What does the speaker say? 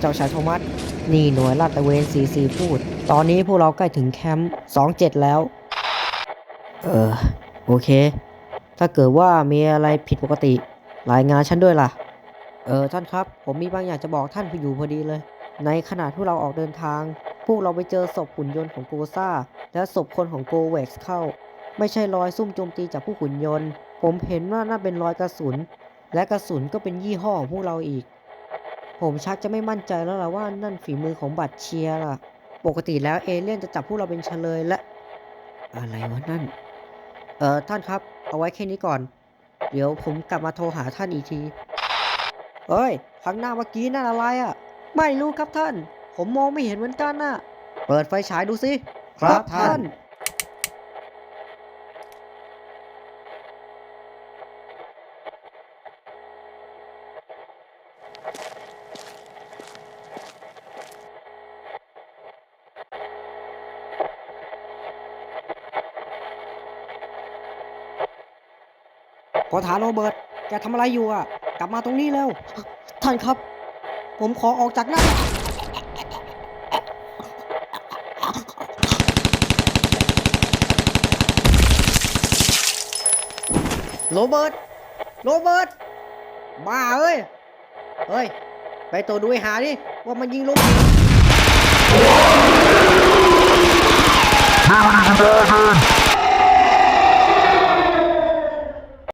เจ้าชายโทมัสนี่หน่วยลาดตระเวน44พูด ตอนนี้พวกเราใกล้ถึงแคมป์27แล้ว เออ โอเค ถ้าเกิดว่ามีอะไรผิดปกติ รายงานฉันด้วยล่ะ เออ ท่านครับ ผมมีบางอย่างจะบอกท่านอยู่พอดีเลย ในขณะที่เราออกเดินทาง พวกเราไปเจอศพหุ่นยนต์ของโกซ่า และศพคนของโกเว็กซ์เข้า ไม่ใช่รอยซุ่มโจมตีจากผู้หุ่นยนต์ ผมเห็นว่าน่าเป็นรอยกระสุน และกระสุนก็เป็นยี่ห้อของพวกเราอีก ผมชักจะไม่มั่นใจแล้วล่ะว่านั่นฝีมือของบัตรเชียร์ล่ะ ปกติแล้วเอเลี่ยนจะจับพวกเราเป็นเฉลยและ อะไรวะนั่น เอ่อท่านครับ เอาไว้แค่นี้ก่อน เดี๋ยวผมกลับมาโทรหาท่านอีกทีเฮ้ยข้างหน้าเมื่อกี้นั่นอะไรอะ่ะ ไม่รู้ครับท่าน ผมมองไม่เห็นเหมือนกันน่ะ เปิดไฟฉายดูสิ ครับท่าน ขอถามโรเบิร์ตแกทำอะไรอยู่อะ กลับมาตรงนี้แล้วท่านครับ ผมขอออกจากหน้าโรเบิร์ต โรเบิร์ต บ้าเอ้ย เฮ้ย ไปตัวดูไอ้หาดิ ว่ามันยิงลง